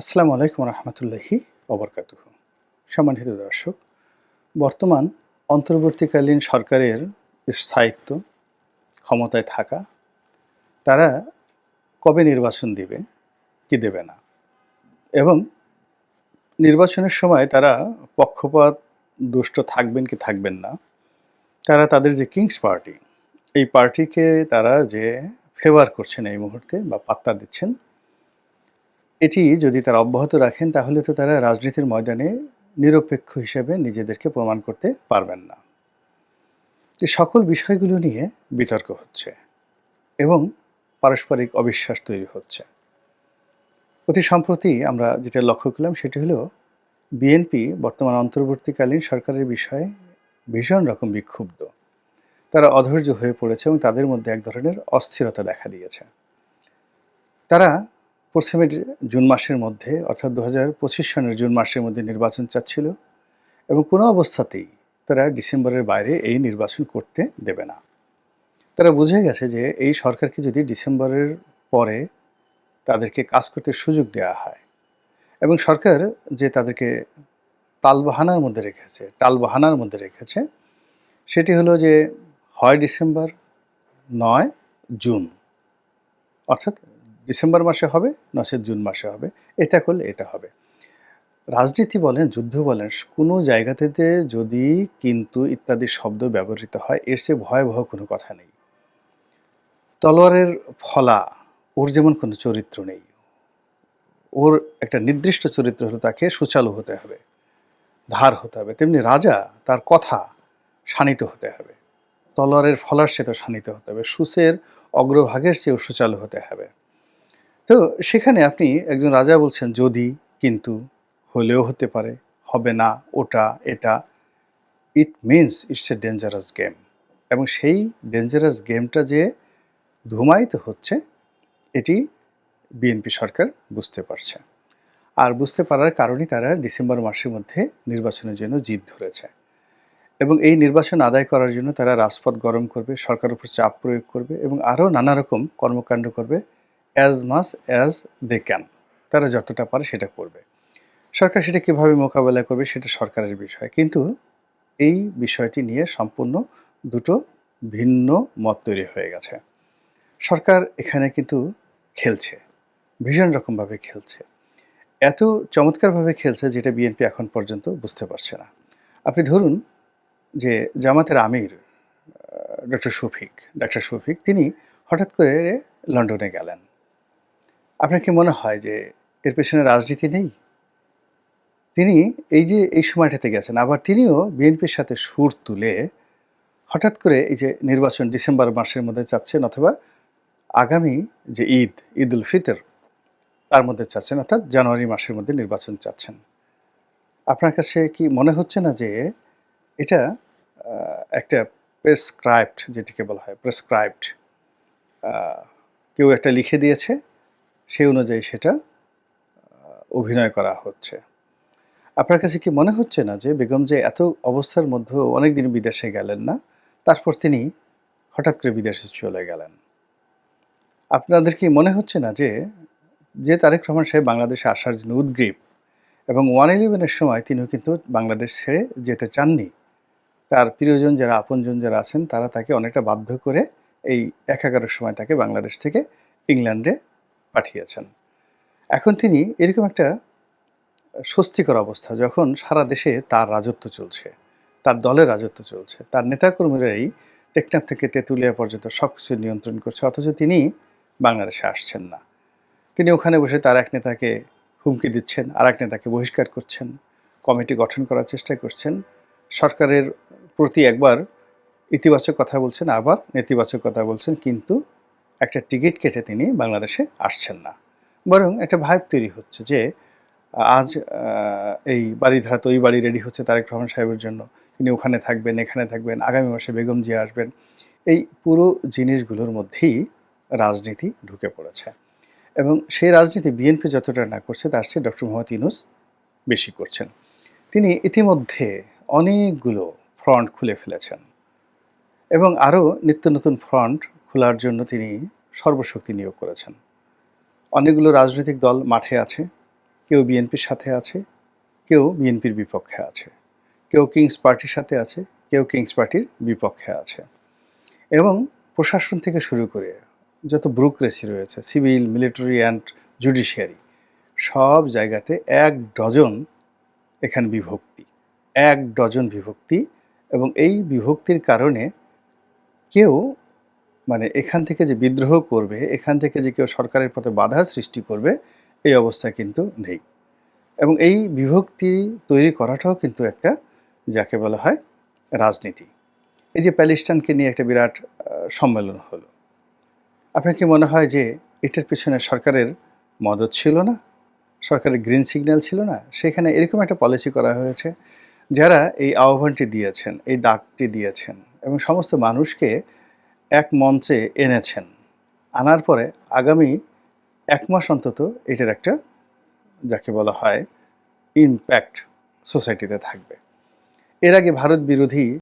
আসসালামু আলাইকুম রহমতুল্লাহি অবরকাত সম্মানিত দর্শক, বর্তমান অন্তর্বর্তীকালীন সরকারের স্থায়িত্ব, ক্ষমতায় থাকা, তারা কবে নির্বাচন দিবে, কি দেবে না? এবং নির্বাচনের সময় তারা পক্ষপাত, দুষ্ট থাকবেন কি থাকবেন না, তারা তাদের যে কিংস পার্টি, এই পার্টিকে তারা যে ফেভার করছেন এই মুহূর্তে বা পাত্তা দিচ্ছেন এটি যদি তারা অব্যাহত রাখেন, তাহলে তো তারা রাজনীতির ময়দানে নিরপেক্ষ হিসেবে নিজেদেরকে প্রমাণ করতে পারবেন না। যে সকল বিষয়গুলো নিয়ে বিতর্ক হচ্ছে এবং পারস্পরিক অবিশ্বাস তৈরি হচ্ছে। অতি সম্প্রতি আমরা যেটা লক্ষ্য করলাম, সেটি হলো বিএনপি বর্তমান অন্তর্বর্তীকালীন সরকারের বিষয়ে ভীষণ রকম বিক্ষুব্ধ। তারা অধৈর্য হয়ে পড়েছে এবং তাদের মধ্যে এক ধরনের অস্থিরতা দেখা দিয়েছে। তারা প্রথমে জুন মাসের মধ্যে, অর্থাৎ দু হাজার পঁচিশ সনের জুন মাসের মধ্যে নির্বাচন চাচ্ছিল এবং কোনো অবস্থাতেই তারা ডিসেম্বরের বাইরে এই নির্বাচন করতে দেবে না। তারা বুঝে গেছে যে এই সরকারকে যদি ডিসেম্বরের পরে তাদেরকে কাজ করতে সুযোগ দেওয়া হয় এবং সরকার যে তাদেরকে তালবাহানার মধ্যে রেখেছে টালবাহানার মধ্যে রেখেছে, সেটি হলো যে হয় ডিসেম্বর, নয় জুন, অর্থাৎ ডিসেম্বর মাসে হবে নচেত জুন মাসে হবে, এটা করলে এটা হবে। রাজনীতি বলেন, যুদ্ধ বলেন, কোনো জায়গাতে যদি কিন্তু ইত্যাদি শব্দ ব্যবহৃত হয়, এর চেয়ে ভয়াবহ কোনো কথা নেই। তলোয়ারের ফলা, ওর যেমন কোনো চরিত্র নেই। ওর একটা নির্দিষ্ট চরিত্র হলে তাকে সুচালু হতে হবে, ধার হতে হবে। তেমনি রাজা, তার কথা শানিত হতে হবে। তলোয়ারের ফলার সে তো শানিত হতে হবে। সুসের অগ্রভাগের চেয়েও সুচালু হতে হবে। তো সেখানে আপনি একজন রাজা বলছেন, যদি, কিন্তু হলেও হতে পারে, হবে না, ওটা, এটা। It means it's a dangerous game এবং সেই ডেঞ্জারাস গেমটা যে ধুমায়িত হচ্ছে, এটি বিএনপি সরকার বুঝতে পারছে। আর বুঝতে পারার কারণেই তারা ডিসেম্বর মাসের মধ্যে নির্বাচনের জন্য জিদ ধরেছে। এবং এই নির্বাচন আদায় করার জন্য তারা রাজপথ গরম করবে, সরকারের উপর চাপ প্রয়োগ করবে এবং আরও নানা রকম কর্মকাণ্ড করবে। As much as they can তারা যতটা পারে সেটা করবে। সরকার সেটা কীভাবে মোকাবেলা করবে সেটা সরকারের বিষয়। কিন্তু এই বিষয়টি নিয়ে সম্পূর্ণ দুটো ভিন্ন মত তৈরি হয়ে গেছে। সরকার এখানে কিন্তু খেলছে, ভীষণ রকমভাবে খেলছে। এত চমৎকারভাবে খেলছে যেটা বিএনপি এখন পর্যন্ত বুঝতে পারছে না। আপনি ধরুন যে জামাতের আমির ডক্টর শফিক, ডাক্তার শফিক, তিনি হঠাৎ করে লন্ডনে গেলেন। আপনার কি মনে হয় যে এর পেছনে রাজনীতি নেই? তিনি এই যে এই সময়টাতে গেছেন, আবার তিনিও বিএনপির সাথে সুর তুলে হঠাৎ করে এই যে নির্বাচন ডিসেম্বর মাসের মধ্যে চাচ্ছেন অথবা আগামী যে ঈদ ঈদ উল ফিতর, তার মধ্যে চাচ্ছেন অর্থাৎ জানুয়ারি মাসের মধ্যে নির্বাচন চাচ্ছেন। আপনার কাছে কি মনে হচ্ছে না যে এটা একটা প্রেসক্রাইবড যেটিকে বলা হয় প্রেসক্রাইবড কেউ একটা লিখে দিয়েছে? সেই অনুযায়ী সেটা অভিনয় করা হচ্ছে। আপনার কাছে কি মনে হচ্ছে না যে বেগম যে এত অবস্থার মধ্যেও অনেক দিন বিদেশে গেলেন না, তারপর তিনি হঠাৎ করে বিদেশে চলে গেলেন? আপনাদের কি মনে হচ্ছে না যে যে তারেক রহমান সাহেব বাংলাদেশে আসার জন্য উদ্গ্রীব এবং ওয়ান ইলেভেনের সময় তিনিও কিন্তু বাংলাদেশ ছেড়ে যেতে চাননি, তার প্রিয়জন যারা, আপনজন যারা আছেন তারা তাকে অনেকটা বাধ্য করে এই এক সময় তাকে বাংলাদেশ থেকে ইংল্যান্ডে পাঠিয়েছেন। এখন তিনি এরকম একটা স্বস্তিকর অবস্থা, যখন সারা দেশে তার রাজত্ব চলছে, তার দলের রাজত্ব চলছে, তার নেতাকর্মীরাই টেকনাফ থেকে তেঁতুলিয়া পর্যন্ত সব কিছু নিয়ন্ত্রণ করছে, অথচ তিনি বাংলাদেশে আসছেন না। তিনি ওখানে বসে তার এক নেতাকে হুমকি দিচ্ছেন, আর এক নেতাকে বহিষ্কার করছেন, কমিটি গঠন করার চেষ্টা করছেন, সরকারের প্রতি একবার ইতিবাচক কথা বলছেন, আবার নেতিবাচক কথা বলছেন, কিন্তু একটা টিকিট কেটে তিনি বাংলাদেশে আসছেন না। বরং একটা ভাইব তৈরি হচ্ছে যে, আজ এই বাড়ি ধারা তো ওই বাড়ি রেডি হচ্ছে তারেক রহমান সাহেবের জন্য। তিনি ওখানে থাকবেন, এখানে থাকবেন, আগামী মাসে বেগম জিয়া আসবেন। এই পুরো জিনিসগুলোর মধ্যেই রাজনীতি ঢুকে পড়েছে। এবং সেই রাজনীতি বিএনপি যতটা না করছে, তার চেয়ে ডক্টর মোহাম্মদ ইনুস বেশি করছেন। তিনি ইতিমধ্যে অনেকগুলো ফ্রন্ট খুলে ফেলেছেন। এবং আরও নিত্য নতুন ফ্রন্ট খোলার জন্য তিনি সর্বশক্তি নিয়োগ করেছেন। অনেকগুলো রাজনৈতিক দল মাঠে আছে, কেউ বিএনপির সাথে আছে, কেউ বিএনপির বিপক্ষে আছে, কেউ কিংস পার্টির সাথে আছে, কেউ কিংস পার্টির বিপক্ষে আছে। এবং প্রশাসন থেকে শুরু করে যত ব্রুক্রেসি রয়েছে সিভিল মিলিটারি অ্যান্ড জুডিশিয়ারি সব জায়গাতে এক ডজন এখানে বিভক্তি, এক ডজন বিভক্তি এবং এই বিভক্তির কারণে কেউ মানে এখান থেকে যে বিদ্রোহ করবে, এখান থেকে যে কেউ সরকারের পথে বাধা সৃষ্টি করবে, এই অবস্থা কিন্তু নেই। এবং এই বিভক্তি তৈরি করাটাও কিন্তু একটা, যাকে বলা হয় রাজনীতি। এই যে প্যালেস্টাইনকে নিয়ে একটা বিরাট সম্মেলন হলো। আপনার কি মনে হয় যে এটার পিছনে সরকারের মদত ছিল না? সরকারের গ্রিন সিগন্যাল ছিল না? সেখানে এরকম একটা পলিসি করা হয়েছে, যারা এই আহ্বানটি দিয়েছেন, এই ডাকটি দিয়েছেন, এবং সমস্ত মানুষকে এক মঞ্চে এনেছেন। আনার পরে আগামী এক মাস অন্তত এটার একটা যাকে বলা হয় ইমপ্যাক্ট সোসাইটিতে থাকবে। এর আগে ভারত বিরোধী